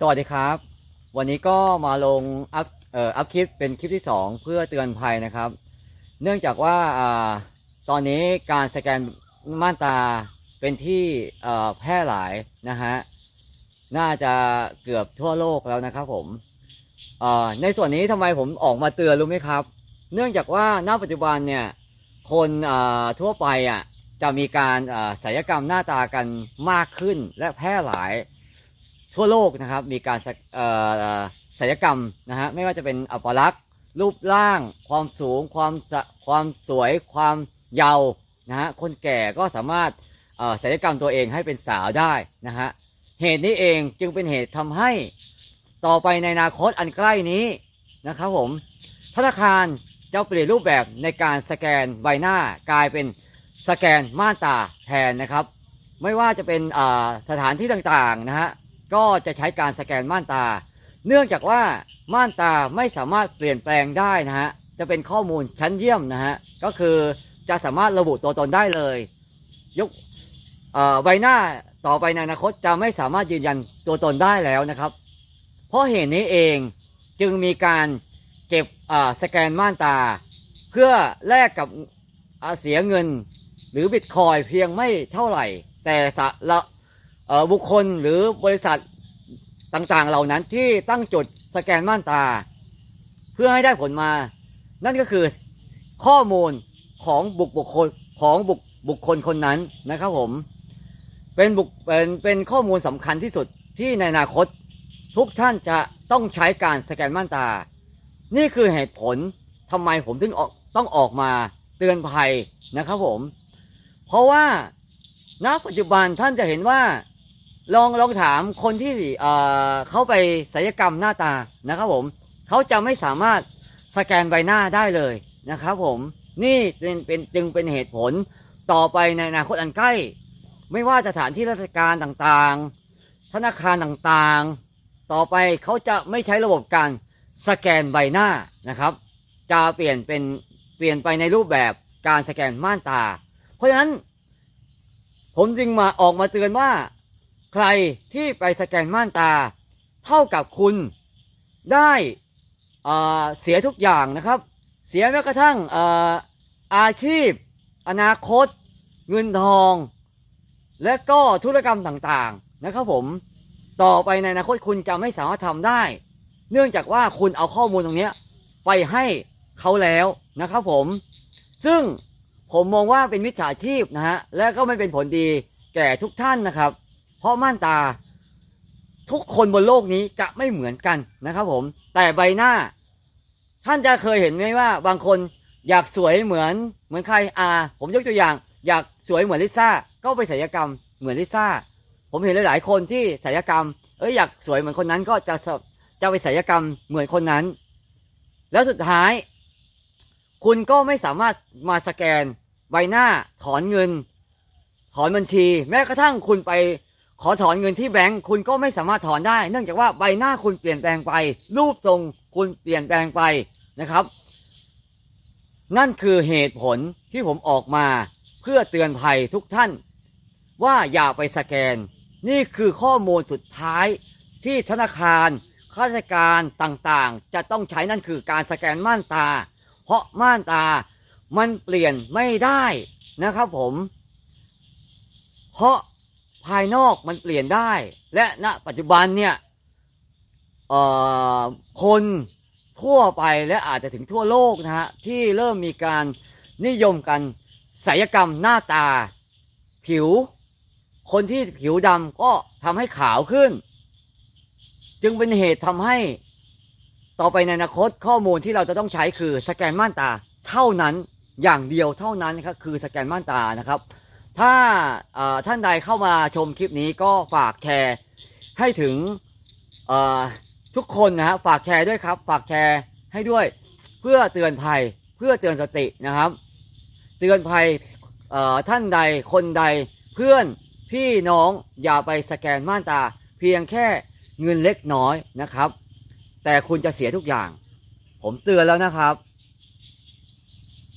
สวัสดีครับ วันนี้ก็มาลงอัพเอ่ออัพคลิปเป็นคลิปที่ 2 เพื่อเตือนภัยนะครับ เนื่องจากว่าอ่าตอนนี้การสแกนม่านตาเป็นที่เอ่อแพร่หลายนะฮะน่าจะเกือบทั่วโลกแล้วนะครับผมเอ่อในส่วนนี้ทำไมผมออกมาเตือนรู้ไหมครับ เนื่องจากว่าณปัจจุบันเนี่ยคนอ่าทั่วไปอะจะมีการอ่าศัลยกรรมหน้าตากันมากขึ้นและแพร่หลาย ทั่วโลกนะครับ มีการศัลยกรรมนะฮะไม่ว่าจะเป็นอัปลักษณ์ รูปร่าง ความสูง ความสะความสวย ความเยาว์นะฮะคนแก่ก็สามารถศัลยกรรมตัวเองให้เป็นสาวได้นะฮะเหตุนี้เองจึงเป็นเหตุทำให้ต่อไปในอนาคตอันใกล้นี้นะครับผมธนาคารจะเปลี่ยนรูปแบบในการสแกนใบหน้ากลายเป็นสแกนม่านตาแทนนะครับ ไม่ว่าจะเป็นสถานที่ต่างๆนะฮะ ก็จะใช้การสแกนม่านตา เนื่องจากว่าม่านตาไม่สามารถเปลี่ยนแปลงได้นะฮะจะเป็นข้อมูลชั้นเยี่ยมนะฮะก็คือจะสามารถระบุตัวตนได้เลย ยกใบหน้าต่อไปในอนาคตจะไม่สามารถยืนยันตัวตนได้แล้วนะครับ เพราะเหตุนี้เองจึงมีการเก็บสแกนม่านตา เพื่อแลกกับเสียเงินหรือบิตคอยเพียงไม่เท่าไหร่ แต่สะละ บุคคลหรือบริษัทต่างๆ เหล่านั้นที่ตั้งจุดสแกนม่านตา เพื่อให้ได้ผลมา นั่นก็คือข้อมูลของบุคบุคคลของบุคบุคคลคนนั้นนะครับผม เป็นบุคเป็นเป็นข้อมูลสำคัญที่สุดที่ในอนาคต ทุกท่านจะต้องใช้การสแกนม่านตา นี่คือเหตุผลทำไมผมถึงออกต้องออกมาเตือนภัยนะครับผม เพราะว่าณปัจจุบันท่านจะเห็นว่า ลองลองถามคนที่เอ่อเขาไปศัลยกรรมหน้าตานะครับผมเขาจะไม่สามารถสแกนใบหน้าได้เลยนะครับผมนี่เป็นเป็นจึงเป็นเหตุผลต่อไปในอนาคตอันใกล้ ไม่ว่าสถานที่ราชการต่างๆ ธนาคารต่างๆ ต่อไปเขาจะไม่ใช้ระบบการสแกนใบหน้านะครับ จะเปลี่ยนเป็นเปลี่ยนไปในรูปแบบการสแกนม่านตา เพราะฉะนั้น ผมจึงมาออกมาเตือนว่า ใครที่ไปสแกนม่านตา เท่ากับคุณได้เสียทุกอย่างนะครับ เสียแม้กระทั่งอาอาชีพ อนาคต เงินทอง และก็ธุรกรรมต่างๆนะครับผมต่อไปในอนาคตคุณจะไม่สามารถทำได้ เนื่องจากว่าคุณเอาข้อมูลตรงนี้ไปให้เขาแล้วนะครับผม ซึ่งผมมองว่าเป็นมิจฉาชีพนะฮะและก็ไม่เป็นผลดีแก่ทุกท่านนะครับ เพราะม่านตา ทุกคนบนโลกนี้จะไม่เหมือนกันนะครับผม แต่ใบหน้า ท่านจะเคยเห็นไหมว่า บางคนอยากสวยเหมือน เหมือนใครอ่า ผมยกตัวอย่าง อยากสวยเหมือนลิซ่าก็ไปศัลยกรรมเหมือนลิซ่า ผมเห็นหลาย ๆ คนที่ศัลยกรรม เอ้ยอยากสวยเหมือนคนนั้นก็จะจะไปศัลยกรรมเหมือนคนนั้น แล้วสุดท้าย คุณก็ไม่สามารถมาสแกน ใบหน้าถอนเงิน ถอนบัญชี แม้กระทั่งคุณไป ขอถอนเงินที่แบงก์คุณก็ไม่สามารถถอนได้ เนื่องจากว่าใบหน้าคุณเปลี่ยนแปลงไป รูปทรงคุณเปลี่ยนแปลงไปนะครับ นั่นคือเหตุผลที่ผมออกมาเพื่อเตือนภัยทุกท่าน ว่าอย่าไปสแกน นี่คือข้อมูลสุดท้ายที่ธนาคารข้าราชการต่างๆ จะต้องใช้นั่นคือการสแกนม่านตา เพราะม่านตามันเปลี่ยนไม่ได้นะครับผม เพราะ ภายนอกมันเปลี่ยนได้ และณปัจจุบันเนี่ยคนทั่วไปและอาจจะถึงทั่วโลกนะฮะที่เริ่มมีการนิยมกันศัลยกรรมหน้าตา ผิว คนที่ผิวดำก็ทำให้ขาวขึ้น จึงเป็นเหตุทำให้ต่อไปในอนาคตข้อมูลที่เราจะต้องใช้คือสแกนม่านตาเท่านั้นอย่างเดียวเท่านั้นนะครับคือสแกนม่านตานะครับ ถ้าท่านใดเข้ามาชมคลิปนี้ก็ฝากแชร์ให้ถึงทุกคนนะฮะฝากแชร์ด้วยครับ ฝากแชร์ให้ด้วย เพื่อเตือนภัยเพื่อเตือนสตินะครับ เตือนภัยท่านใดคนใดเพื่อนพี่น้องอย่าไปสแกนม่านตา เพียงแค่เงินเล็กน้อยนะครับ แต่คุณจะเสียทุกอย่าง ผมเตือนแล้วนะครับ